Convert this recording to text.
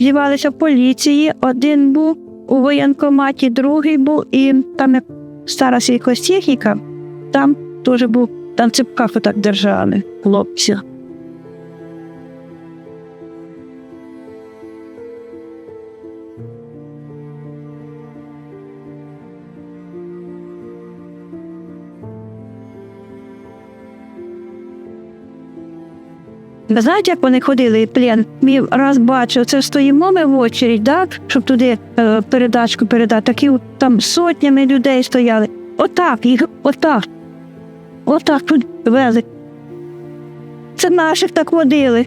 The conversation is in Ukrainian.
з'явилися в поліції. Один був у воєнкоматі, другий був, і там як стара сільхозтехніка, техніка, там теж був, там цепках отак держали хлопці. Знаєте, як вони ходили плен? Мій раз бачив, це стоїмо ми в очередь, да? щоб туди е, передачку передати. Такі там сотнями людей стояли. Отак, їх отак. Отак тут вели. Це наших так водили.